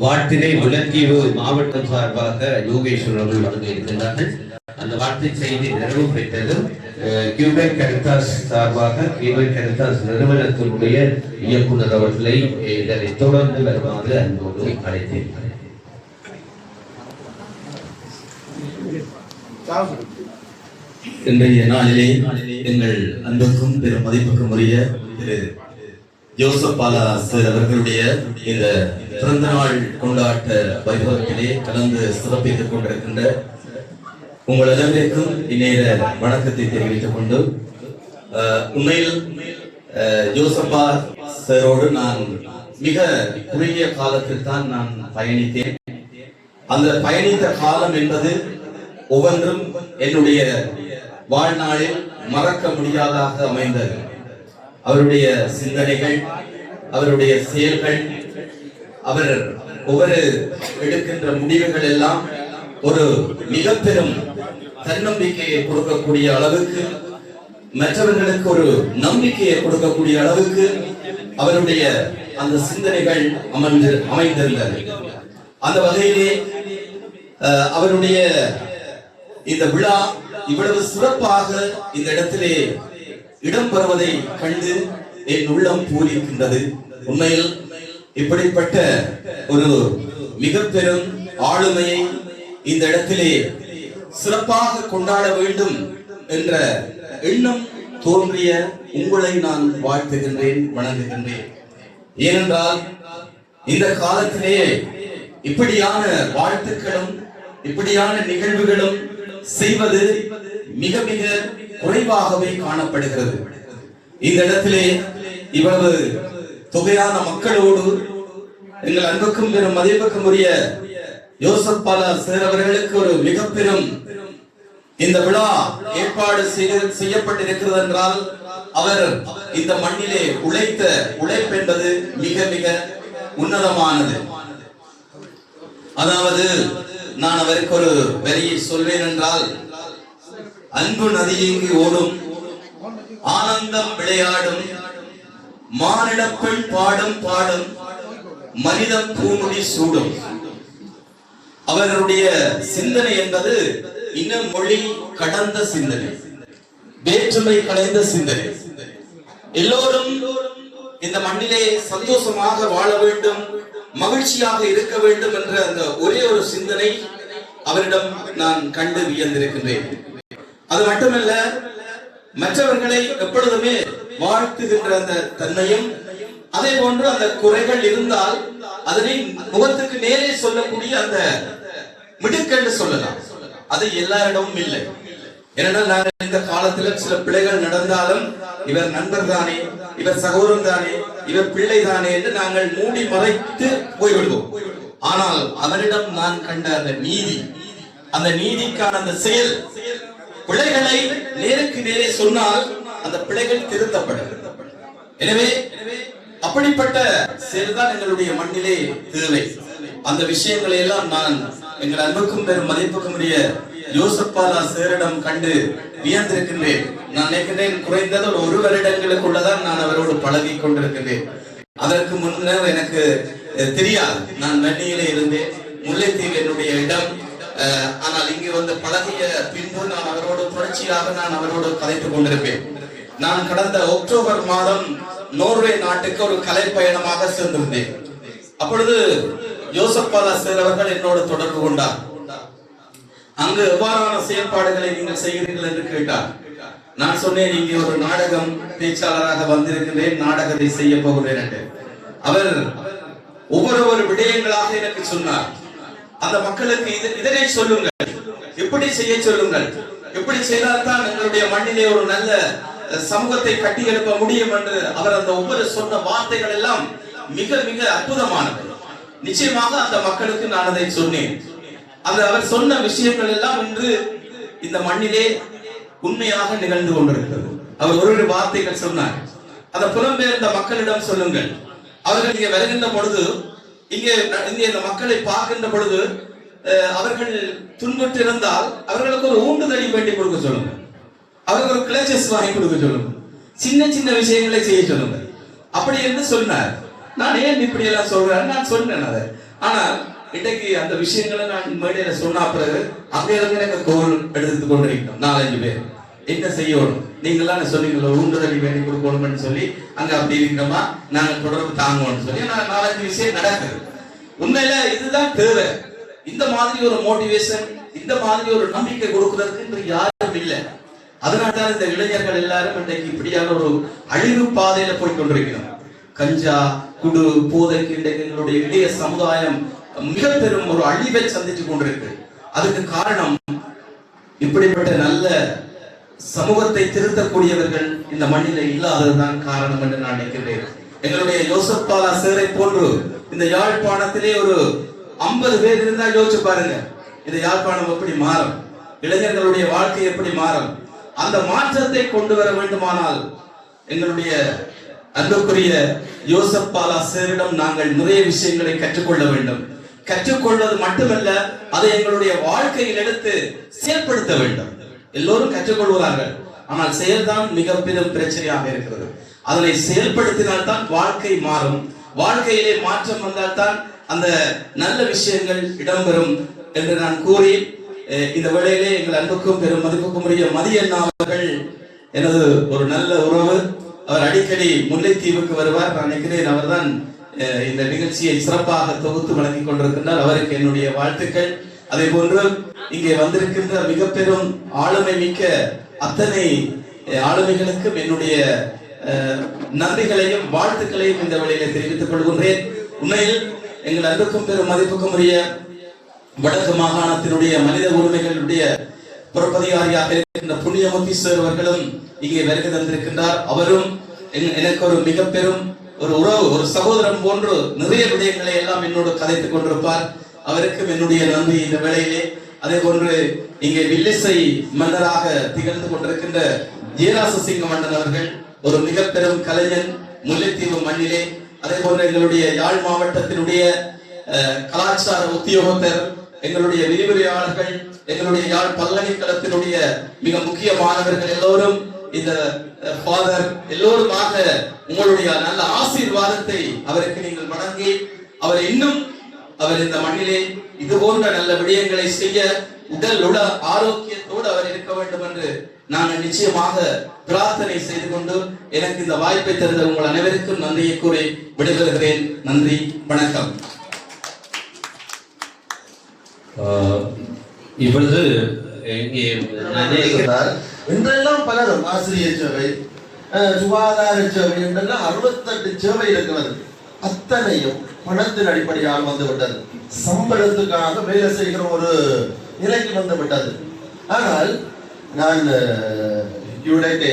வாழ்த்தினை முல்லைத்தீவு மாவட்டம் சார்பாக யோகேஸ்வரர் அவர்கள் வழங்கியிருக்கின்றார்கள் அந்த வார்த்தை செய்தி நிறைவு பெற்றது. அஹ், கியூபெக் கரிதாஸ் சார்பாக கியூபெக் கரிதாஸ் நிறுவனத்தினுடைய இயக்குனர் அவர்களை இதனை தொடர்ந்து வருமாறு அன்போடு அழைத்தேன் இன்றைய நாளிலே எங்கள் அன்புக்கும் பெரும் மதிப்புக்கும் உரிய திரு ஜோசப் பாலா சார் அவர்களுடைய இந்த பிறந்த நாள் கொண்டாட்ட வைபவத்திலே கலந்து சிறப்பித்துக் கொண்டிருக்கின்ற உங்கள் அனைவருக்கும் இந்நேர வணக்கத்தை தெரிவித்துக் கொண்டு உண்மையில் ஜோசப்பா சரோடு நான் மிக குறுகிய காலத்தில் தான் நான் பயணித்தேன். அந்த பயணித்த காலம் என்பது ஒவ்வொன்றும் என்னுடைய வாழ்நாளில் மறக்க முடியாதாக அமைந்தது. அவருடைய சிந்தனைகள் அவருடைய செயல்கள் அவர் ஒவ்வொரு எடுக்கின்ற முடிவுகள் எல்லாம் ஒரு மிக பெரும் தன்னம்பிக்கையை கொடுக்கக்கூடிய அளவுக்கு மற்றவர்களுக்கு ஒரு நம்பிக்கையை கொடுக்கக்கூடிய அளவுக்கு அவருடைய அந்த சிந்தனைகள் அமர்ந்து அமைந்திருந்தது. அந்த வகையிலே அவருடைய இந்த விழா இவ்வளவு சிறப்பாக இந்த இடத்திலே இடம்பெறுவதை கண்டு என் உள்ளம் பூரிக்கின்றது. உண்மையில் இப்படிப்பட்ட ஒரு மிக பெரும் ஆளுமையை இந்த இடத்திலே சிறப்பாக கொண்டாட வேண்டும் என்ற எண்ணம் தோன்றிய உங்களை நான் வாழ்த்துகின்றேன் வணங்குகின்றேன். ஏனென்றால் இந்த காலத்திலேயே இப்படியான வாழ்த்துக்களும் இப்படியான நிகழ்வுகளும் செய்வது மிக மிக குறைவாகவே காணப்படுகிறது. இந்த இடத்திலே இவ்வளவு தொகையான மக்களோடு எங்கள் அன்புக்கும் பெரும் மதிப்புக்கும் உரிய யோசப் பாலா அவர்களுக்கு ஒரு மிக பெரும் இந்த விழா ஏற்பாடு செய்ய- செய்யப்பட்டிருக்கிறது என்றால் அவர் இந்த மண்ணிலே உழைத்த உழைப்பு என்பது மிக மிக உன்னதமானது. அதாவது நான் அவருக்கு ஒரு வரியை சொல்வேன் என்றால் அன்பு நதி இங்கு ஓடும் ஆனந்தம் விளையாடும் மானிட பெண் பாடும் பாடும் மனிதம் பூமுடி சூடும். அவர்களுடைய சிந்தனை என்பது இன மொழி கடந்த சிந்தனை வேற்றுமை கலைந்த சிந்தனை. எல்லோரும் இந்த மண்ணிலே சந்தோஷமாக வாழ வேண்டும். மகிழ்ச்சியாக இருக்க வேண்டும் என்ற அந்த ஒரே ஒரு சிந்தனை அவரிடம் நான் கண்டு வியந்திருக்கின்றேன். அது மட்டுமல்ல மற்றவர்களை எப்பொழுதுமே வாழ்த்துகின்ற அந்த தன்மையும் அதே போன்று அந்த குறைகள் இருந்தால் அதனை முகத்துக்கு நேரே சொல்லக்கூடிய அந்த மிடுக்கென்று சொல்லலாம். அது எல்லாரிடமும் இல்லை. ஏன்னா நாங்கள் இந்த காலத்துல சில பிள்ளைகள் நடந்தாலும் இவர் நண்பர் தானே இவர் சகோதரன் தானே இவர் பிள்ளை தானே என்று நாங்கள் மூடி மறைத்து போய்விடுவோம். ஆனால் அவரிடம் நான் கண்ட அந்த நீதி அந்த நீதிக்கான அந்த செயல் பிள்ளைகளை நேருக்கு நேரே சொன்னால் அந்த பிள்ளைகள் திருத்தப்படும். எனவே அப்படிப்பட்ட செயல்தான் எங்களுடைய மண்ணிலே தேவை. அந்த விஷயங்களை எல்லாம் நான் எங்கள் அன்புக்கும் பெரும் மதிப்புக்கும் உரிய யோசப்பாலா சேரிடம் கண்டு வியந்திருக்கின்றேன். நான் நினைக்கிறேன் குறைந்தது ஒரு ஒரு வருடங்களுக்குள்ளதான் நான் அவரோடு பழகி கொண்டிருக்கின்றேன். அதற்கு முன்னர் எனக்கு தெரியாது. நான் வன்னியிலே இருந்தேன். முல்லைத்தீவு என்னுடைய இடம். அஹ், ஆனால் இங்கு வந்து பழகிய பின்பு நான் அவரோடு தொடர்ச்சியாக நான் அவரோடு கலைத்துக் கொண்டிருப்பேன். நான் கடந்த அக்டோபர் மாதம் நோர்வே நாட்டுக்கு ஒரு கலை பயணமாக சென்றிருந்தேன் அப்பொழுது யோசப்பாலா சார் அவர்கள் என்னோடு தொடர்பு கொண்டார். அங்கு எவ்வாறான செயல்பாடுகளை நீங்கள் செய்கிறீர்கள் என்று கேட்டார். நான் சொன்னேன் இங்கே ஒரு நாடகம் பேச்சாளராக வந்திருக்கிறேன் நாடகத்தை செய்ய போகிறேன் என்று. அவர் ஒவ்வொரு ஒரு விடயங்களாக எனக்கு சொன்னார். அந்த மக்களுக்கு இதனை சொல்லுங்கள். எப்படி செய்ய சொல்லுங்கள். எப்படி செய்தால்தான் எங்களுடைய மண்ணிலே ஒரு நல்ல சமூகத்தை கட்டி எழுப்ப முடியும் என்று அவர் அந்த ஒவ்வொரு சொன்ன வார்த்தைகள் எல்லாம் மிக மிக அற்புதமானது நிச்சயமாக அந்த மக்களுக்கு நான் அதை சொன்னேன். அந்த அவர் சொன்ன விஷயங்கள் எல்லாம் இன்று இந்த மண்ணிலே உண்மையாக நிகழ்ந்து கொண்டிருக்கிறது. அவர் ஒரு ஒரு வார்த்தைகள் சொன்னார். அந்த புலம்பெயர்ந்த மக்களிடம் சொல்லுங்கள். அவர்கள் இங்கே வருகின்ற பொழுது இங்கே இங்கே இந்த மக்களை பார்க்கின்ற பொழுது அவர்கள் துன்புற்றிருந்தால் அவர்களுக்கு ஒரு ஊண்டுதடி வேண்டி கொடுக்க சொல்லுங்க அவருக்கு ஒரு கிளச்சஸ் வாங்கி கொடுக்க சொல்லுங்க சின்ன சின்ன விஷயங்களை செய்ய சொல்லுங்க அப்படி என்று சொன்னார். நான் ஏன் இப்படி எல்லாம் சொல்றேன்? நான் சொன்னேன் அதை. ஆனால் இன்றைக்கு அந்த விஷயங்களை நான் மேடையில சொன்ன பிறகு அங்க இருந்து எனக்கு கோல் எடுத்து கொண்டிருக்கணும் நாலஞ்சு பேர். என்ன செய்யணும்? நீங்களாம் சொன்னீங்களோ உண்டுதலி வேண்டி கொடுக்கணும்னு சொல்லி அங்க அப்படி இருக்கிறோமா? நாங்க தொடர்பு தாங்கணும்னு சொல்லி நாலஞ்சு விஷயம் நடக்குது. உண்மையில இதுதான் தேவை. இந்த மாதிரி ஒரு மோட்டிவேஷன் இந்த மாதிரி ஒரு நம்பிக்கை கொடுக்கறதுக்கு இன்று யாரும் இல்லை. அதனால தான் இந்த இளைஞர்கள் எல்லாரும் இன்றைக்கு இப்படியான ஒரு அழிவு பாதையில போய் கொண்டிருக்கிறோம் கஞ்சா குடு போதைக்கு இன்றைக்கு எங்களுடைய இளைய சமுதாயம் மிக பெரும் ஒரு அழிவை சந்தித்து கொண்டிருக்கு. அதுக்கு காரணம் இப்படிப்பட்ட நல்ல சமூகத்தை திருத்தக்கூடியவர்கள் இந்த மண்ணில இல்லாததுதான் காரணம் என்று நான் நினைக்கிறேன் எங்களுடைய யோசப் பாலா சேரை போன்று இந்த யாழ்ப்பாணத்திலே ஒரு ஐம்பது பேர் இருந்தா யோசிச்சு பாருங்க. இந்த யாழ்ப்பாணம் எப்படி மாறும்? இளைஞர்களுடைய வாழ்க்கை எப்படி மாறும்? அந்த மாற்றத்தை கொண்டு வர வேண்டுமானால் எங்களுடைய அன்புக்குரிய யோசப் பாலா சேரிடம் நாங்கள் நிறைய விஷயங்களை கற்றுக்கொள்ள வேண்டும். கற்றுக்கொள்வது மட்டுமல்ல அதை எங்களுடைய வாழ்க்கையில் எடுத்து செயல்படுத்த வேண்டும். எல்லோரும் கற்றுக்கொள்வார்கள். ஆனால் செயல்தான் மிக பெரும் பிரச்சனையாக இருக்கிறது. அதனை செயல்படுத்தினால்தான் வாழ்க்கை மாறும். வாழ்க்கையிலே மாற்றம் வந்தால்தான் அந்த நல்ல விஷயங்கள் இடம்பெறும் என்று நான் கூறி இந்த வேளையிலே எங்கள் அன்புக்கும் பெரும் மதிப்புக்கும் உரிய மதிய அவர்கள் எனது ஒரு நல்ல உறவு. அவர் அடிக்கடி முல்லைத்தீவுக்கு வருவார். நான் நினைக்கிறேன் அவர்தான் இந்த நிகழ்ச்சியை சிறப்பாக தொகுத்து வழங்கிக் கொண்டிருக்கின்றார். அவருக்கு என்னுடைய வாழ்த்துக்கள். அதே போன்று இங்கே வந்திருக்கின்ற மிக பெரும் ஆளுமை மிக்க அத்தனை ஆளுமைகளுக்கும் என்னுடைய நன்றிகளையும் வாழ்த்துக்களையும் இந்த வழியில தெரிவித்துக் கொள்கின்றேன். உண்மையில் எங்கள் அன்புக்கும் பெரும் மதிப்புக்கும் உரிய வடக்கு மாகாணத்தினுடைய மனித உரிமைகளுடைய புறப்பதிகாரியாக இருக்கின்ற புண்ணியமுத்தி சார் அவர்களும் இங்கே வருகை தந்திருக்கின்றார். அவரும் எனக்கு ஒரு மிக பெரும் ஒரு உறவு ஒரு சகோதரன் போன்று நிறைய விடயங்களை எல்லாம் என்னோடு கதைத்துக் கொண்டிருப்பார். அவருக்கும் என்னுடைய நன்றி இந்த வேளையிலே. அதே போன்று இங்கே வில்லிசை மன்னராக திகழ்ந்து கொண்டிருக்கின்ற ஜீராச சிங்க மன்னன் அவர்கள் ஒரு மிக பெரும் கலைஞன் முல்லைத்தீவு மண்ணிலே. அதே போன்று எங்களுடைய யாழ் மாவட்டத்தினுடைய கலாச்சார உத்தியோகத்தர் எங்களுடைய விரிவுரையாளர்கள் எங்களுடைய யாழ் பல்கலைக்கழகத்தினுடைய மிக முக்கியமானவர்கள் எல்லோரும் இந்த ஃபாதர் எல்லோருமாக உங்களுடைய நல்ல ஆசீர்வாதத்தை அவருக்கு நீங்கள் வழங்கி அவர் இன்னும் அவர் இந்த மண்ணிலே இது போன்ற நல்ல விடயங்களை செய்ய உடல் உட ஆரோக்கியத்தோடு அவர் இருக்க வேண்டும் என்று நாங்கள் நிச்சயமாக பிரார்த்தனை செய்து கொண்டு எனக்கு இந்த வாய்ப்பை தருந்த உங்கள் அனைவருக்கும் நன்றியை கூறி விடைபெறுகிறேன் நன்றி வணக்கம் ஆஹ் இப்பொழுது இங்கே. இன்றெல்லாம் பலரும் ஆசிரியர் சேவை சுகாதார சேவை என்றெல்லாம் அறுபத்தெட்டு சேவை இருக்கிறது. அத்தனையும் பணத்தின் அடிப்படையாக வந்து விட்டது. சம்பளத்துக்காக வேலை செய்கிற ஒரு நிலைக்கு வந்து விட்டது. ஆனால் நான் யூடைட்டை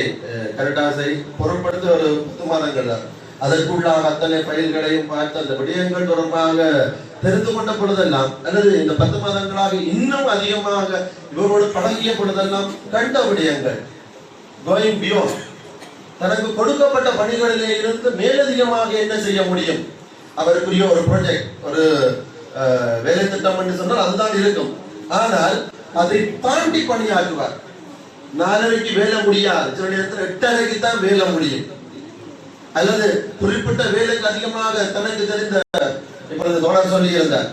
கரட்டாசை பொருட்படுத்த ஒரு பத்து மாதங்கள் தான் அதற்குள்ளாக அத்தனை பயிர்களையும் பார்த்து அந்த விடயங்கள் தொடர்பாக தெரிந்து கொண்ட பொழுதெல்லாம் அல்லது இந்த பத்து மாதங்களாக இன்னும் அதிகமாக இவரோடு பழகிய பொழுதெல்லாம் கண்ட விடயங்கள் கோயிங் பியோன் தனக்கு கொடுக்கப்பட்ட பணிகளிலே இருந்து மேலதிகமாக என்ன செய்ய முடியும்? அவருக்குரிய ஒரு ப்ரொஜெக்ட் ஒரு வேலை திட்டம் என்று சொன்னால் அதுதான் இருக்கும். ஆனால் அதை தாண்டி பணியாற்றுவார். நாலரைக்கு வேலை முடியாது. சில நேரத்தில் எட்டரைக்கு தான் வேலை முடியும். அல்லது குறிப்பிட்ட வேலைக்கு அதிகமாக தனக்கு தெரிந்த இப்பொழுது தோழர் சொல்லி இருந்தார்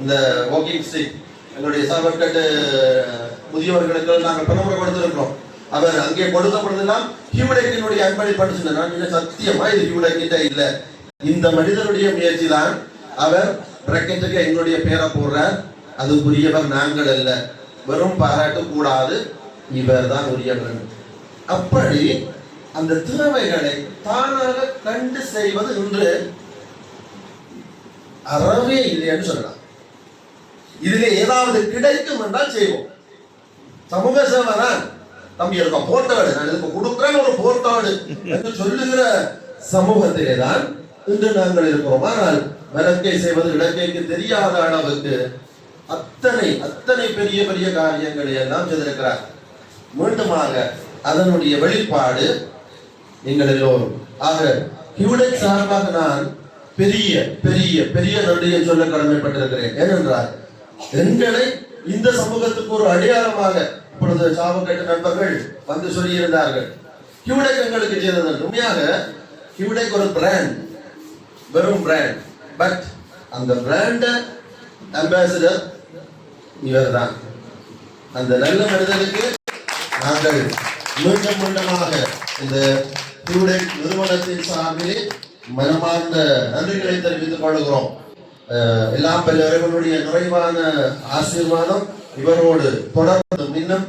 இந்த வாக்கிங் ஸ்டிக் எங்களுடைய சாவர்கட்டு முதியவர்களுக்கு நாங்கள் பணமுறை கொடுத்திருக்கிறோம் அவர் அங்கே கொடுத்த பொழுதெல்லாம் ஹியூடெக்கினுடைய அன்பளிப்பு சொன்னார் நான் இன்னும் சத்தியமா இது ஹியூடெக்கிட்ட இல்ல. இந்த மனிதனுடைய முயற்சி தான் அவர் பிரக்கத்துக்கு எங்களுடைய பேரை போடுறார். அது உரியவர் நாங்கள் அல்ல. வெறும் பாராட்ட கூடாது. இவர் தான் உரியவர் அப்படி அந்த திறமைகளை தானாக கண்டு செய்வது இன்று அறவே இல்லைன்னு சொல்லலாம். இதுல ஏதாவது கிடைக்கும் என்றால் செய்வோம். சமூக சேவை தம்பி இருக்க போட்டாடு நான் இதுக்கு கொடுக்குறேன் ஒரு போட்டாடு என்று சொல்லுகிற சமூகத்திலே தான் இன்று நாங்கள் இருக்கிறோம். ஆனால் விளக்கை செய்வது இலக்கைக்கு தெரியாத அளவுக்கு அத்தனை அத்தனை பெரிய பெரிய காரியங்களை எல்லாம் செய்திருக்கிறார். மீண்டுமாக அதனுடைய வெளிப்பாடு நீங்கள் எல்லோரும். ஆக ஹியூடன் சார்பாக நான் பெரிய பெரிய பெரிய நன்றியை சொல்ல கடமைப்பட்டிருக்கிறேன். ஏனென்றால் எங்களை இந்த சமூகத்துக்கு ஒரு அடையாளமாக இப்பொழுது சாவக்கட்டு நண்பர்கள் வந்து சொல்லியிருந்தார்கள். ஹியூடெக் எங்களுக்கு செய்தது. உண்மையாக ஹியூடெக் ஒரு பிராண்ட் வெறும் பிராண்ட் பட் அந்த பிராண்ட அம்பாசிடர் இவர் தான் அந்த நல்ல மனிதனுக்கு நாங்கள் மீண்டும் மீண்டுமாக இந்த டியூடெக் நிறுவனத்தின் சார்பிலே மனமார்ந்த நன்றிகளை தெரிவித்துக் கொள்கிறோம். எல்லா எல்லாம் நிறைவான ஆசீர்வாதம் இவரோடு தொடர்ந்து இன்னும்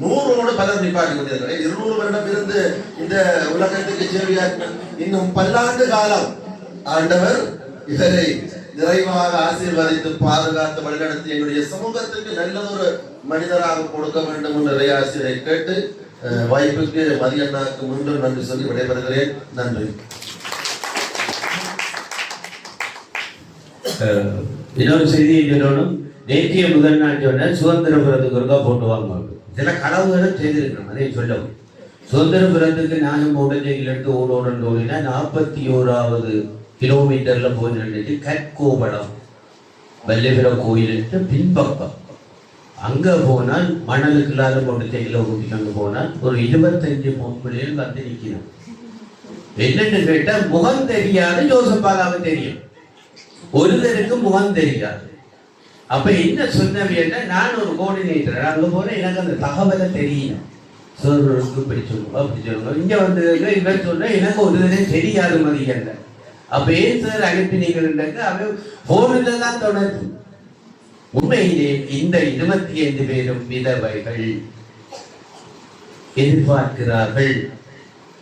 நூறோடு பலர் நிப்பாட்டி கொண்டிருக்கிறேன் இருநூறு வருடம் இருந்து இந்த உலகத்துக்கு சேவையாற்றின இன்னும் பல்லாண்டு காலம் ஆண்டவர் இவரை நிறைவாக ஆசீர்வதித்து பாதுகாத்து வழிநடத்தி எங்களுடைய சமூகத்துக்கு நல்லதொரு மனிதராக கொடுக்க வேண்டும் என்ற இறையாசிரியரை கேட்டு வாய்ப்புக்கு மதியண்ணாக்கு மீண்டும் நன்றி சொல்லி விடைபெறுகிறேன். நன்றி. இன்னொரு செய்தி சொல்லணும். நேற்றைய முதல் நாள் சொன்ன சுதந்திர பிறந்துக்கு ஒருக்கா போட்டு வாங்க. சில கனவுகளும் செய்திருக்கணும் அதை சொல்லவும். சுதந்திர பிறந்துக்கு நானும் உடஞ்சையில் எடுத்து ஓடோடு ஓடினா நாற்பத்தி ஓராவது கிலோமீட்டர்ல போய் நின்றுட்டு கற்கோபடம் வல்லிபுரம் கோயிலுக்கு பின்பக்கம். அங்கே போனால் மணலுக்கு இல்லாத போட்டு தையில ஊட்டி அங்கே போனால் ஒரு இருபத்தஞ்சு பொம்பளையில் வந்து நிற்கணும் என்னன்னு கேட்டால் முகம் தெரியாது ஜோசப்பாலாவை தெரியும். ஒருத்தருக்கு முகம் தெரியாது. அப்ப என்ன சொன்னவியன்னா நான் ஒரு கோஆர்டினேட்டர் அங்கே போன எனக்கு அந்த தகவலை தெரியும் சாருக்கு இப்படி சொல்லுவோம் அப்படி சொல்லுவோம் இங்கே வந்து இவர் சொன்னால் எனக்கு ஒரு தடவை தெரியாது மதியல்ல. அப்போ ஏன் சார் அனுப்பினீங்கன்னாக்க அவன் ஃபோனில் தான் தொடர்ந்து உண்மையிலே இந்த இருபத்தி ஐந்து பேரும் விதவைகள். எதிர்பார்க்கிறார்கள்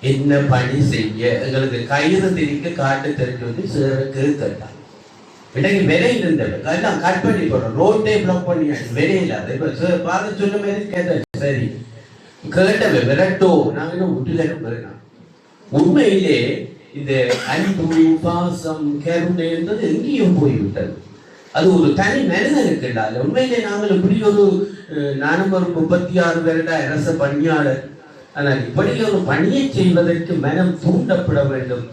என்ன பணி செய்ய? எங்களுக்கு கயிறு திரிக்க காட்டு தெரிஞ்சு வந்து சேர கேட்கட்டான் இன்னைக்கு விலை இருந்தது. எல்லாம் கட் பண்ணி போடுறோம். ரோட்டே பிளாக் பண்ணியாச்சு. விலை இல்லாத. இப்போ பார்த்து சொன்ன மாதிரி கேட்டாச்சு. சரி. கேட்டவை விரட்டோ. நாங்கள் இன்னும் விட்டுலன்னு வரலாம் உண்மையிலே இந்த அன்பு பாசம் கருணை என்பது எங்கேயும் போய்விட்டது. அது ஒரு தனி மனிதனுக்கு இல்லாத உண்மையிலே நாங்கள் இப்படி ஒரு நானும் ஒரு முப்பத்தி ஆறு வருட அரச பணியாளர். ஆனால் இப்படி ஒரு பணியை செய்வதற்கு மனம் தூண்டப்பட வேண்டும்.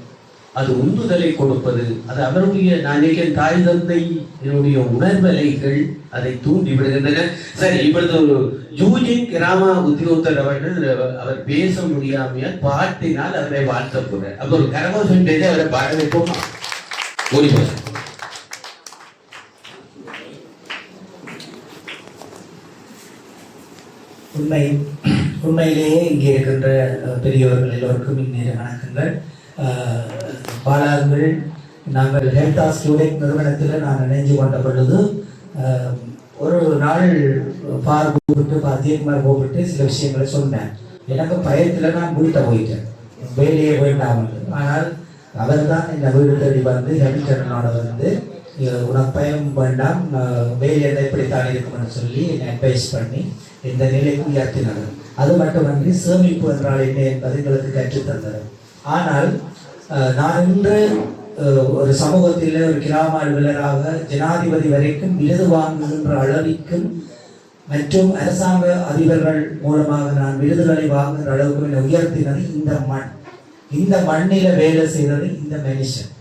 அது உந்துதலை கொடுப்பது. அது அவருடைய நான் தாய் தந்தை என்னுடைய உணர்வலைகள் அதை தூண்டி விடுகின்றன. சரி இப்பொழுது ஒரு யூஜின் கிராம உத்தியோகத்தர் அவர்கள் அவர் பேச முடியாமைய பாட்டினால் அவரை வாழ்த்த போறார். அப்போ ஒரு கரகோஷம் அவரை பாட வைப்போமா? ஓடி உண்மை உண்மையிலேயே இங்கே இருக்கின்ற பெரியவர்கள் எல்லோருக்கும் இந்நேர வணக்கங்கள். அஹ், நாங்கள் ஹெல்தா ஸ்டூடெண்ட் நிறுவனத்தில் நான் இணைஞ்சு கொண்ட பொழுது ஒரு நாள் பார் கூப்பிட்டு பாத்தியகுமார் கூப்பிட்டு சில விஷயங்களை சொன்னேன் எனக்கு பயத்தில் நான் வீட்டை போயிட்டேன். வேலையே வேண்டாம் ஆனால் அவர் தான் இந்த வீடு தேடி வந்து ஹெமில்டனோட வந்து உனக்கு பயம் வேண்டாம் நான் வேலையில் இப்படித்தான் இருக்கும்னு சொல்லி என்னை அட்வைஸ் பண்ணி இந்த நிலைக்கு உயர்த்தினார் அது மட்டுமன்றி சேமிப்பு என்றால் என்ன என்பதை எங்களுக்கு கற்றுத்தந்தார் ஆனால் நான் இன்று ஒரு சமூகத்தில் ஒரு கிராம அலுவலராக ஜனாதிபதி வரைக்கும் விருது வாங்குகின்ற அளவிற்கும் மற்றும் அரசாங்க அதிபர்கள் மூலமாக நான் விருதுகளை வாங்குகிற அளவுக்கு என்னை உயர்த்தினது இந்த மண். இந்த மண்ணில வேலை செய்தது இந்த மனுஷன்.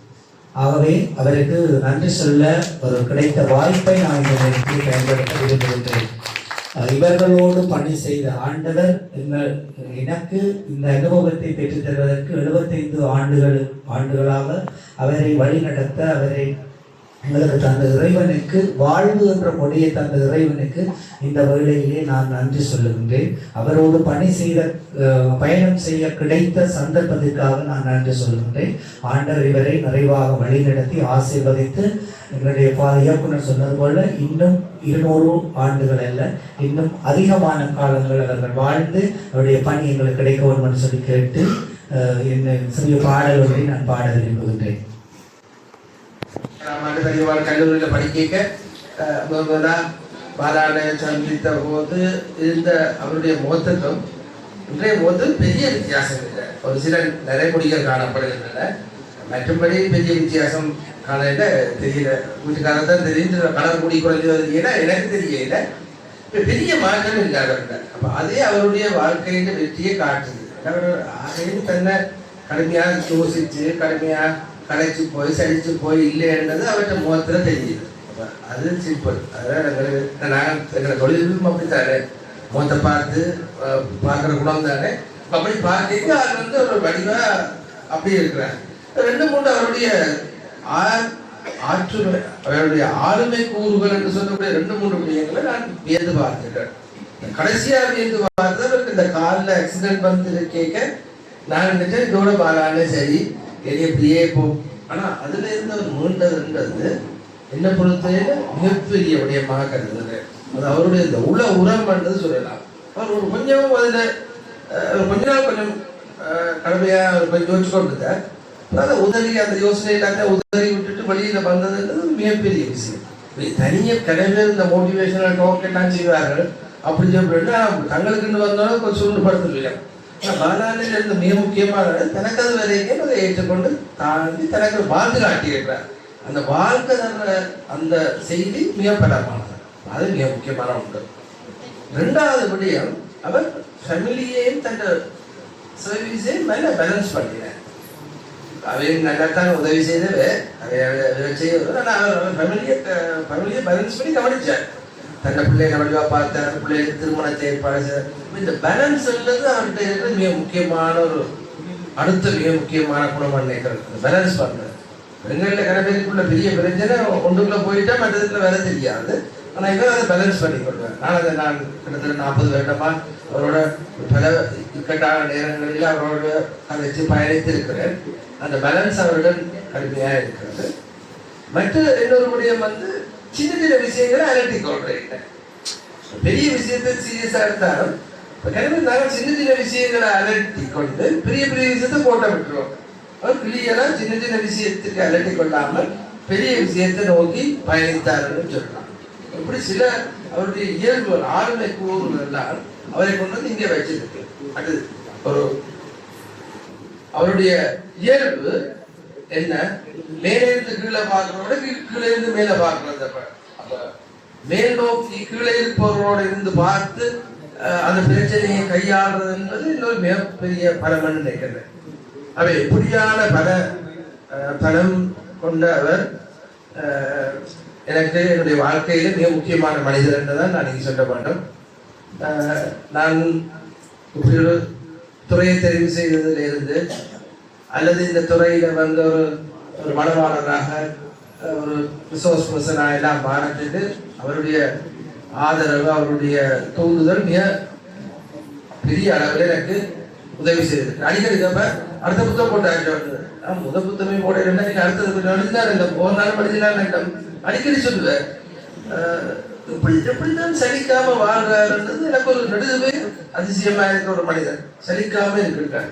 ஆகவே அவருக்கு நன்றி சொல்ல ஒரு கிடைத்த வாய்ப்பை நான் இந்த பயன்படுத்த விரும்புகின்றேன். இவர்களோடு பணி செய்த ஆண்டவர் எனக்கு இந்த அனுபவத்தை பெற்றுத் தருவதற்கு எழுபத்தைந்து ஆண்டுகள் ஆண்டுகளாக அவரை வழிநடத்த அவரை எங்களுக்கு தந்த இறைவனுக்கு வாழ்வு என்ற கொடியை தந்த இறைவனுக்கு இந்த வேளையிலே நான் நன்றி சொல்லுகின்றேன். அவரோடு பணி செய்த பயணம் செய்ய கிடைத்த சந்தர்ப்பத்திற்காக நான் நன்றி சொல்லுகின்றேன். ஆண்டவர் இவரை நிறைவாக வழிநடத்தி ஆசீர்வதித்து எங்களுடைய பா இயக்குனர் சொன்னது போல இன்னும் இருநூறு ஆண்டுகள் அல்ல இன்னும் அதிகமான காலங்கள் அவர்கள் வாழ்ந்து அவருடைய பணி எங்களுக்கு கிடைக்க வேண்டும் என்று சொல்லி கேட்டு என்னை சிறிய பாடல்களை நான் பாட விரும்புகின்றேன். நான் பெரியவாள் கல்லூரியில் படிக்க முதல்ல பாலாடை சந்தித்த போது இருந்த அவருடைய முகத்துக்கும் இன்றைய போது பெரிய வித்தியாசம் இல்லை. ஒரு சில நடைமுடிகள் காணப்படுகின்றன. மற்றபடி பெரிய வித்தியாசம் காலையில் தெரியல. வீட்டுக்காரர் தான் தெரிஞ்சு கலர் முடி குறைஞ்சு வருதுன்னா எனக்கு தெரியல இப்ப பெரிய மாற்றம் இல்லை அவர்கிட்ட அப்போ அதே அவருடைய வாழ்க்கையின் வெற்றியை காட்டுது. அவர் ஆகையும் தன்னை கடுமையாக யோசிச்சு கடுமையாக கடைச்சு போய் சடிச்சு போய் இல்லைன்றது அவர்கிட்ட முகத்தில் தெரியுது அது சிம்பிள் அதான் எங்களுக்கு நாங்கள் எங்களை தொழிலும் அப்படித்தானே? முகத்தை பார்த்து பார்க்குற குணம் தானே? அப்படி பார்த்துட்டு அது வந்து ஒரு வடிவாக அப்படியே இருக்கிறேன் ரெண்டு மூணு அவருடைய ஆர் ஆற்று அவருடைய ஆளுமை கூறுகள் என்று சொல்லக்கூடிய ரெண்டு மூன்று விஷயங்களை நான் வியந்து பார்த்துட்டேன். கடைசியாக வியந்து பார்த்தது அவருக்கு இந்த காலில் ஆக்சிடென்ட் வந்து கேட்க நான் நினைச்சேன் இதோட பாலானே சரி. எரிய இப்படியே ஆனால் அதில் அதுல இருந்து அவர் மீண்டதுன்றது என்ன பொறுத்தவரையில மிகப்பெரிய விடயமாக கருதுகிறேன் அது அவருடைய இந்த உள உரம் பண்ணது சொல்லலாம். அவர் ஒரு கொஞ்சம் அதில் கொஞ்ச நாள் கொஞ்சம் கடமையாக அவர் கொஞ்சம் யோசிச்சு கொண்டு அதை உதவி அந்த யோசனை எல்லாத்தையும் உதவி விட்டுட்டு வெளியில் வந்ததுன்றது மிகப்பெரிய விஷயம். இப்படி தனியே கடமை இந்த மோட்டிவேஷனல் டாக் எல்லாம் செய்வார்கள். அப்படி சொல்லிட்டு தங்களுக்குன்னு வந்தாலும் கொஞ்சம் சுருண்டு படுத்துருக்கேன் இருந்த மிக முக்கியமானது தனக்கு அது வரைக்கும் அதை ஏற்றுக்கொண்டு தாண்டி தனக்கு வாழ்ந்து காட்டியிருக்கிறார். அந்த வாழ்க்கை தர அந்த செய்தி மிக பிரபலமானது அது மிக முக்கியமான ஒன்று. ரெண்டாவது விடயம் அவர் ஃபேமிலியையும் தன் சர்வீஸையும் மேலே பேலன்ஸ் பண்ணினார் அவர் நல்லாத்தான் உதவி செய்தவர் அதை செய்தவர் ஆனால் அவர் ஃபேமிலியை ஃபேமிலியை பேலன்ஸ் பண்ணி கவனிச்சார். தன்னை பிள்ளைகளை வடிவா பார்த்தார் பிள்ளைகளுக்கு திருமணத்தை ஏற்பாடு செய்தார் இந்த பேலன்ஸ் உள்ளது அவர்கிட்ட இருக்கிற மிக முக்கியமான ஒரு அடுத்த மிக முக்கியமான குணம் நினைக்கிறது பேலன்ஸ் பண்ணுறது பெண்களில் கடமைக்குள்ள பெரிய பிரச்சனை ஒன்றுக்குள்ள போயிட்டா மற்றதுல வேலை தெரியாது. ஆனால் இவர் அதை பேலன்ஸ் பண்ணி கொள்வார். நான் அதை நான் கிட்டத்தட்ட நாற்பது வருடமா அவரோட பல இக்கட்டான நேரங்களில் அவரோட அதை வச்சு பயணித்திருக்கிறேன். அந்த பேலன்ஸ் அவருடன் கடுமையாக இருக்கிறது. மற்ற இன்னொரு முடியம் வந்து சின்ன சின்ன விஷயங்களை அலட்டி கொள்றீங்க பெரிய விஷயத்தை சீரியஸா எடுத்தாலும் இப்ப நாங்கள் சின்ன சின்ன விஷயங்களை அலட்டி கொண்டு பெரிய பெரிய விஷயத்தை போட்ட விட்டுருவோம். அவர் கிளியரா சின்ன சின்ன விஷயத்துக்கு அலட்டி கொள்ளாமல் பெரிய விஷயத்தை நோக்கி பயணித்தாருன்னு சொல்லலாம். இப்படி சில அவருடைய இயல்புகள் ஆளுமை கூறுகள் எல்லாம் அவரை கொண்டு வந்து இங்கே வச்சிருக்கு. அது ஒரு அவருடைய இயல்பு என்ன? மேலே இருந்து கீழே பார்க்கிறோட கீழே இருந்து மேலே பார்க்கறது அப்ப மேல் நோக்கி கீழே இருப்பவரோட இருந்து பார்த்து அஹ், அந்த பிரச்சனையை கையாளுறது என்பது இன்னொரு மிகப்பெரிய பலமன்னு நினைக்கிறேன். அவை எப்படியான பல பலம் கொண்ட அவர் அஹ், எனக்கு என்னுடைய வாழ்க்கையில மிக முக்கியமான மனிதர் என்றுதான் நான் இங்கே சொல்ல வேண்டும். நான் இப்படி ஒரு துறையை தெரிவு செய்ததிலிருந்து அல்லது இந்த துறையில வந்து ஒரு ஒரு மனவாளராக ஒரு ரிசோர்ஸ் பர்சனாக எல்லாம் மாறத்துக்கு அவருடைய ஆதரவு அவருடைய தூண்டுதல் மிக பெரிய அளவில் எனக்கு உதவி செய்தது. அடிக்கடி கேப்ப அடுத்த புத்தகம் போட்டாங்க முத புத்தகமே போட இல்லை நீங்க அடுத்தது கொஞ்சம் எழுதினார் இல்லை ஒரு நாள் படிச்சினார் அடிக்கடி சொல்லுவேன். இப்படி எப்படிதான் சலிக்காம வாழ்றாருன்றது எனக்கு ஒரு நடுவே அதிசயமா இருக்கிற ஒரு மனிதன். சலிக்காம இருக்கின்றார்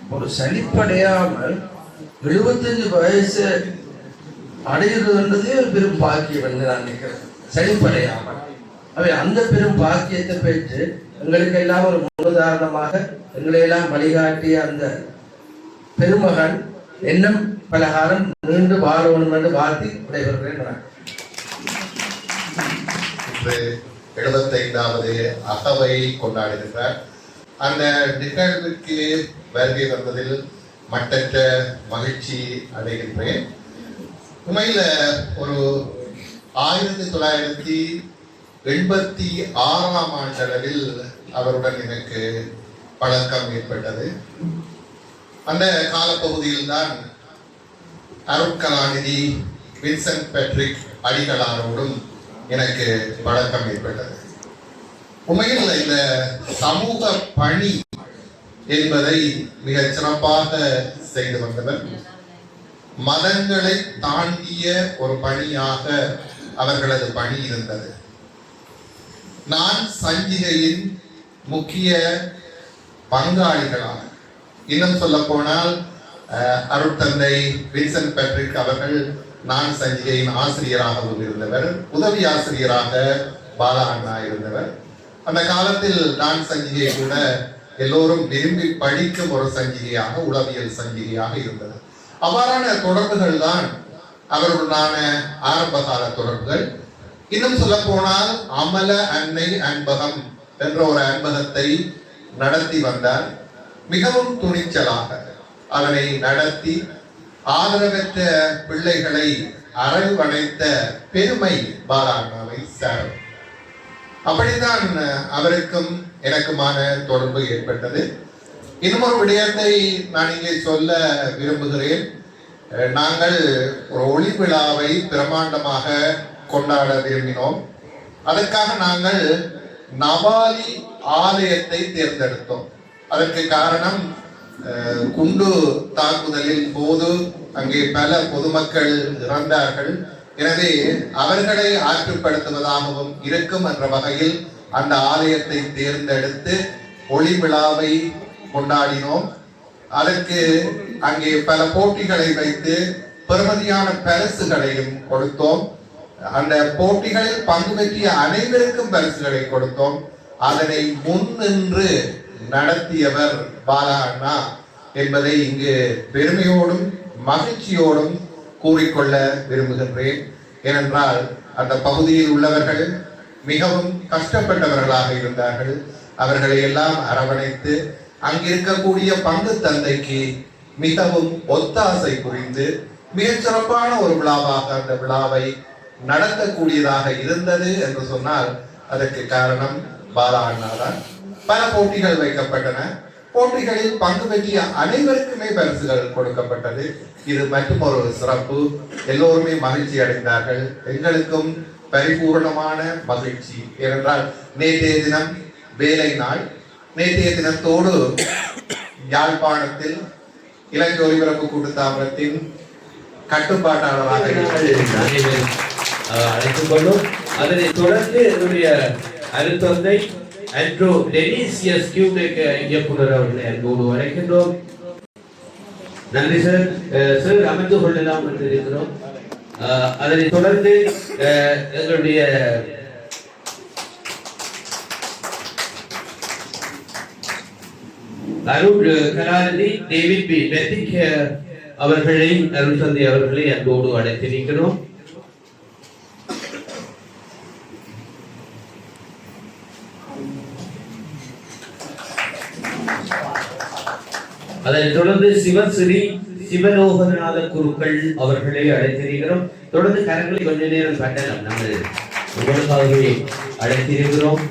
ஒரு சலிப்படையாமல் எழுபத்தஞ்சு வயசு அடையிறதுன்றதே ஒரு பெரும் பாக்கியம் என்று நான் நினைக்கிறேன். சலிப்படையாமல். அவை அந்த பெரும் பாக்கியத்தை பெற்று எங்களுக்கு எல்லாம் ஒரு முன்னுதாரணமாக எங்களை எல்லாம் வழிகாட்டிய அந்த பெருமகன் என்னும் பலகாரம் நீண்டு வாழணும் என்று வாழ்த்தி விடைபெறுகிறேன் இன்று எழுபத்தைந்தாவது அகவை கொண்டாடுகிறார் அந்த நிகழ்வுக்கு வருகை வந்ததில் மட்டற்ற மகிழ்ச்சி அடைகின்றேன். உண்மையில் ஒரு ஆயிரத்தி தொள்ளாயிரத்தி எண்பத்தி ஆறாம் ஆண்டளவில் அவருடன் எனக்கு பழக்கம் ஏற்பட்டது. அந்த காலப்பகுதியில் தான் அருட்கலாநிதி வின்சென்ட் பெட்ரிக் அடிகளாரோடும் எனக்கு பழக்கம் ஏற்பட்டது. உண்மையில் இந்த சமூக பணி என்பதை மிக சிறப்பாக செய்து வந்தவர். மதங்களை தாண்டிய ஒரு பணியாக அவர்களது பணி இருந்தது. நான் சஞ்சிகையின் முக்கிய பங்காளிகளாக இன்னும் சொல்ல போனால் அருட்தந்தை வின்சென்ட் பேட்ரிக் அவர்கள் நான் சஞ்சிகையின் ஆசிரியராகவும் இருந்தவர் உதவி ஆசிரியராக பாலா அண்ணா இருந்தவர். அந்த காலத்தில் நான் சஞ்சிகை கூட எல்லோரும் விரும்பி படிக்கும் ஒரு சஞ்சிகையாக உளவியல் சஞ்சிகையாக இருந்தது. அவ்வாறான தொடர்புகள் தான் அவர்களுடனான ஆரம்ப கால தொடர்புகள். இன்னும் சொல்ல போனால் அமல அன்னை அன்பகம் என்ற ஒரு அன்பகத்தை நடத்தி வந்தார். மிகவும் துணிச்சலாக அதனை நடத்தி ஆதரவற்ற பிள்ளைகளை அரவணைத்த பெருமை பாலாண்ணாவை சாரும் அப்படித்தான் அவருக்கும் எனக்குமான தொடர்பு ஏற்பட்டது. இன்னும் ஒரு விடயத்தை நான் இங்கே சொல்ல விரும்புகிறேன். நாங்கள் ஒரு ஒளி விழாவை பிரமாண்டமாக கொண்டாட விரும்பினோம். அதற்காக நாங்கள் நவாலி ஆலயத்தை தேர்ந்தெடுத்தோம். அதற்கு காரணம் குண்டு தாக்குதலின் போது அங்கே பல பொதுமக்கள் இறந்தார்கள். எனவே அவர்களை ஆற்றுப்படுத்துவதாகவும் இருக்கும் என்ற வகையில் அந்த ஆலயத்தை தேர்ந்தெடுத்து ஒளி விழாவை கொண்டாடினோம். அதற்கு அங்கே பல போட்டிகளை வைத்து பெறுமதியான பரிசுகளையும் கொடுத்தோம். அந்த போட்டிகளில் பங்கு பெற்றிய அனைவருக்கும் பரிசுகளை கொடுத்தோம். அதனை முன்னின்று நடத்தியவர் பாலா அண்ணா என்பதை இங்கு பெருமையோடும் மகிழ்ச்சியோடும் கூறிக்கொள்ள விரும்புகின்றேன். ஏனென்றால் அந்த பகுதியில் உள்ளவர்கள் மிகவும் கஷ்டப்பட்டவர்களாக இருந்தார்கள். அவர்களை எல்லாம் அரவணைத்து அங்கிருக்கக்கூடிய பங்கு தந்தைக்கு மிகவும் ஒத்தாசை புரிந்து மிகச்சிறப்பான ஒரு விழாவாக அந்த விழாவை நடத்தக்கூடியதாக இருந்தது என்று சொன்னால் அதற்கு காரணம் பாலா அண்ணாதான் பல போட்டிகள் வைக்கப்பட்டன. போட்டிகளில் பங்கு பெற்றிய அனைவருக்குமே பரிசுகள் கொடுக்கப்பட்டது. இது மற்றும் ஒரு சிறப்பு. எல்லோருமே மகிழ்ச்சி அடைந்தார்கள். எங்களுக்கும் பரிபூர்ணமான மகிழ்ச்சி. ஏனென்றால் நேற்றைய தினம் வேலை நாள். நேற்றைய தினத்தோடு யாழ்ப்பாணத்தில் இலங்கை ஒலிபரப்பு கூட்டுத்தாபனத்தின் கட்டுப்பாட்டாளராக அழைத்துக் கொள்ளும். அதனைத் தொடர்ந்து என்னுடைய அருத்தந்தை அண்ட்ரோ டெனிசியஸ் கியூபெக் இயக்குனர் அவர்களை அன்போடு வரைக்கின்றோம். நன்றி சார். சார் அமைந்து கொள்ளலாம் என்று இருக்கிறோம் அதனை தொடர்ந்து எங்களுடைய அருள் கலாநிதி டேவிட் பி. பெத்திக் அவர்களை அருள் சந்தி அவர்களை அன்போடு அழைத்திருக்கிறோம் அதனைத் தொடர்ந்து சிவஸ்ரீ சிவலோகநாத குருக்கள் அவர்களை அழைத்திருக்கிறோம். தொடர்ந்து கரங்களை கொஞ்ச நேரம் கட்டலாம் நாங்கள் உங்களுக்காகவே அழைத்திருக்கிறோம்.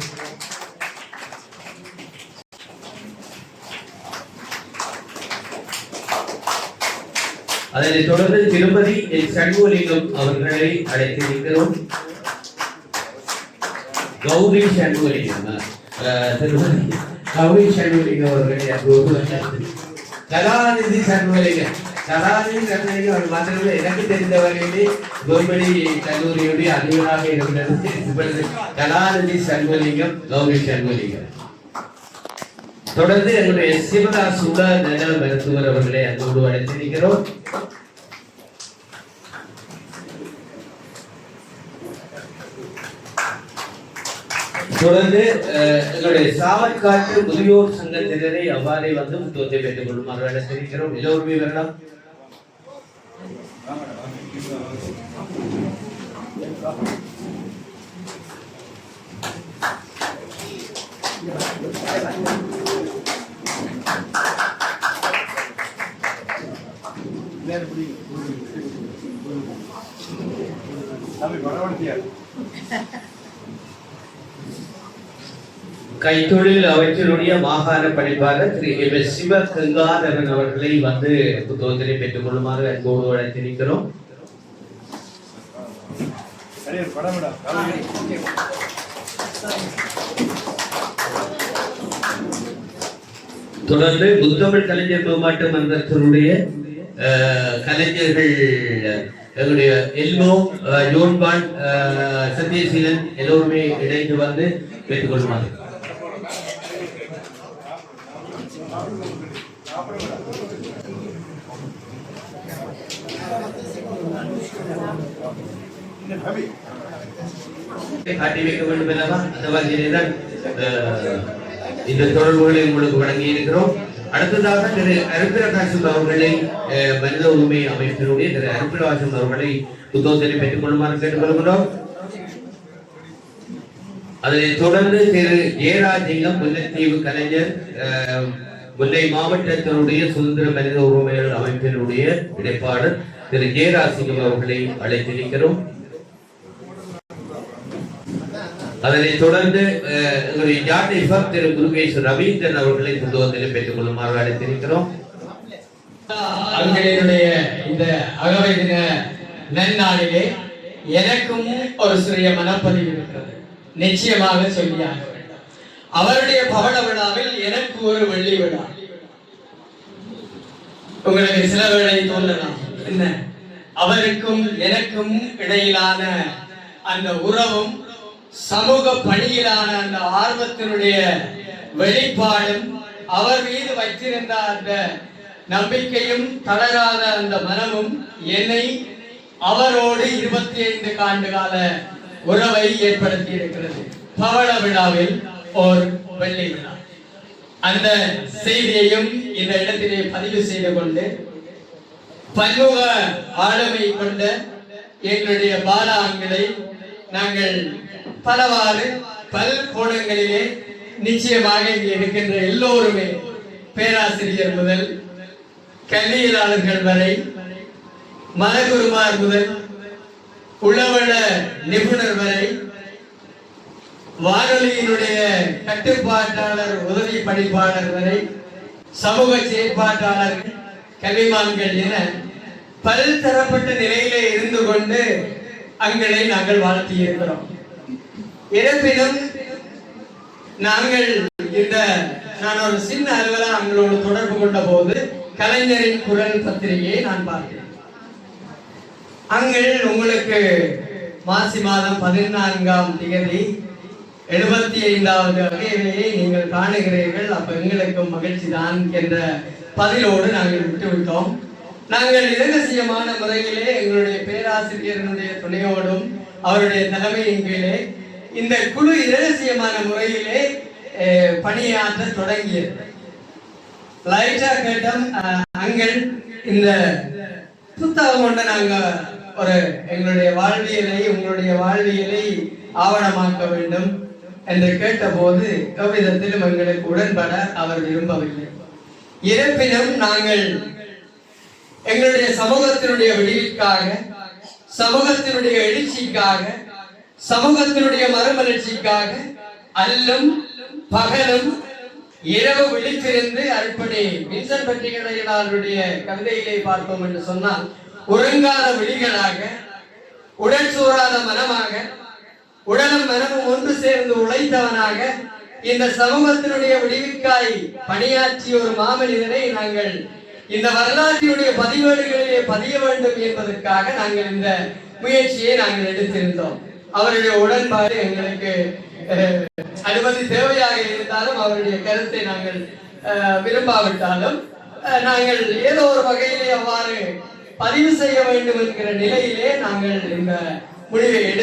அதனைத் தொடர்ந்து திருமதி என் சண்முகலிங்கம் அவர்களை அழைத்திருக்கிறோம். கௌரி சண்முகலிங்கம் அஹ், திருமதி கௌரி சண்முகலிங்கம் அவர்களை கலாநிதி சண்முகலிங்கம் கலாநிதி சண்முகலிங்கம் அவர் மாத்திரமே எனக்கு தெரிந்த வகையிலே கோல்மணி கல்லூரியுடைய அதிபராக இருக்கிறது இப்பொழுது கலாநிதி சண்முகலிங்கம் கௌரி சண்முகலிங்கம் தொடர்ந்து எங்களுடைய சிவதாஸ் உலா மருத்துவர் அவர்களை அன்போடு அழைத்திருக்கிறோம் தொடர்ந்து எங்களுடைய சாவற்காட்டு முதியோர் சங்கத்தினரை அவ்வாறே வந்து முத்துவத்தை பெற்றுக் கொள்ளுமாறு வேலை தெரிவிக்கிறோம் எல்லோருமே வரலாம் கைத்தொழில் அமைச்சருடைய மாகாண பணிப்பாளர் திரு எம் எஸ் சிவ கங்காதரன் அவர்களை வந்து புத்தகத்தினை பெற்றுக் கொள்ளுமாறு அன்போடு அழைத்திருக்கிறோம் தொடர்ந்து புத்தமிழ் கலைஞர் மேம்பாட்டு மன்றத்தினுடைய கலைஞர்கள் எங்களுடைய எல்மோ அஹ், ஜோன்பான் அஹ், சத்யசீலன் எல்லோருமே இணைந்து வந்து பெற்றுக்கொள்ளுமாறு. காட்டி வைக்க வேண்டும் அல்லவா அந்த இந்த தொடர்புகளை உங்களுக்கு வழங்கி இருக்கிறோம் அடுத்ததாக திரு அருப்பிரகாசம் அவர்களை மனித உரிமை அமைப்பினுடைய திரு அருப்பிரகாசம் அவர்களை புத்தகத்தினை பெற்றுக் கொள்ளுமாறு கேட்டுக்கொள்கிறோம் அதனைத் தொடர்ந்து திரு ஜெயராஜிங்கம் முல்லைத்தீவு கலைஞர் முல்லை மாவட்டத்தினுடைய சுதந்திர மனித உரிமைகள் அமைப்பினுடைய இடைப்பாளர் திரு ஜெயராசிங்கம் அவர்களை அழைத்திருக்கிறோம் அதனைத் தொடர்ந்து அஹ், எங்களுடைய ஜாட் இஃபர் திரு குருகேஷ் ரவீந்திரன் அவர்களை புத்தகத்தில் பெற்றுக் கொள்ளுமாறு அழைத்திருக்கிறோம். இந்த அகவை தின நன்னாளிலே எனக்கும் ஒரு சிறிய மனப்பதிவு இருக்கிறது. நிச்சயமாக சொல்லியாக அவருடைய பவள விழாவில் எனக்கு ஒரு வெள்ளி விழா. உங்களுக்கு சில வேளை தோன்றலாம். என்ன? அவருக்கும் எனக்கும் இடையிலான அந்த உறவும் சமூக பணியிலான அந்த ஆர்வத்தினுடைய வெளிப்பாடும் அவர் மீது வைத்திருந்த அந்த நம்பிக்கையும் தளராத அந்த மனமும் என்னை அவரோடு இருபத்தி ஐந்து ஆண்டு கால உறவை ஏற்படுத்தி இருக்கிறது பவள விழாவில் ஓர் வெள்ளி விழா. அந்த செய்தியையும் இந்த இடத்திலே பதிவு செய்து கொண்டு பன்முக ஆளுமை கொண்ட எங்களுடைய பாலாங்களை நாங்கள் பலவாறு பல் கோணங்களிலே நிச்சயமாக இங்கே இருக்கின்ற எல்லோருமே பேராசிரியர் முதல் கல்வியலாளர்கள் வரை மதகுருமார் முதல் உளவள நிபுணர் வரை வானொலியினுடைய கட்டுப்பாட்டாளர் உதவி பணிப்பாளர் வரை சமூக செயற்பாட்டாளர்கள் கவிமான்கள் என பல்தரப்பட்ட நிலையிலே இருந்து கொண்டு அங்களை நாங்கள் வாழ்த்தி இருக்கிறோம் இருப்பினும் நாங்கள் இந்த நான் ஒரு சின்ன அலுவலர் அவங்களோடு தொடர்பு கொண்ட போது கலைஞரின் குரல் பத்திரிகையை நான் பார்த்தேன். அங்கள் உங்களுக்கு மாசி மாதம் பதினான்காம் தேதி எழுபத்தி ஐந்தாவது வகையிலேயே நீங்கள் காணுகிறீர்கள். அப்ப எங்களுக்கும் மகிழ்ச்சி தான் என்ற பதிலோடு நாங்கள் விட்டுவிட்டோம். நாங்கள் இரகசியமான முறையிலே எங்களுடைய பேராசிரியர்களுடைய துணையோடும் அவருடைய தலைமையின் கீழே இந்த குழு இரகசியமான முறையிலே பணியாற்ற தொடங்கியது. லைட்டா கேட்டோம் அங்கள் இந்த புத்தகம் கொண்டு நாங்க ஒரு எங்களுடைய வாழ்வியலை உங்களுடைய வாழ்வியலை ஆவணமாக்க வேண்டும் என்று கேட்டபோது எவ்விதத்திலும் எங்களுக்கு உடன்பட அவர் விரும்பவில்லை. இருப்பினும் நாங்கள் எங்களுடைய சமூகத்தினுடைய விடிவிற்காக சமூகத்தினுடைய எழுச்சிக்காக சமூகத்தினுடைய மறுமலர்ச்சிக்காக அல்லும் பகலும் இரவு விழித்திருந்து அற்படி வின்சன் பட்டிகளையினாருடைய கவிதையிலே பார்த்தோம் என்று சொன்னால் உறங்காத விழிகளாக உடல் சூறாத மனமாக உடலும் மனமும் ஒன்று சேர்ந்து உழைத்தவனாக இந்த சமூகத்தினுடைய விடிவிற்காய் பணியாற்றிய ஒரு மாமனிதனை நாங்கள் இந்த வரலாற்றினுடைய பதிவேடுகளிலே பதிய வேண்டும் என்பதற்காக நாங்கள் இந்த முயற்சியை நாங்கள் எடுத்திருந்தோம். அவருடைய உடன்பாடு எங்களுக்கு அனுமதி தேவையாக இருந்தாலும் அவருடைய கருத்தை நாங்கள் அஹ், விரும்பாவிட்டாலும் நாங்கள் ஏதோ ஒரு வகையிலே அவ்வாறு பதிவு செய்ய வேண்டும் என்கிற நிலையிலே நாங்கள் இந்த முடிவை எடு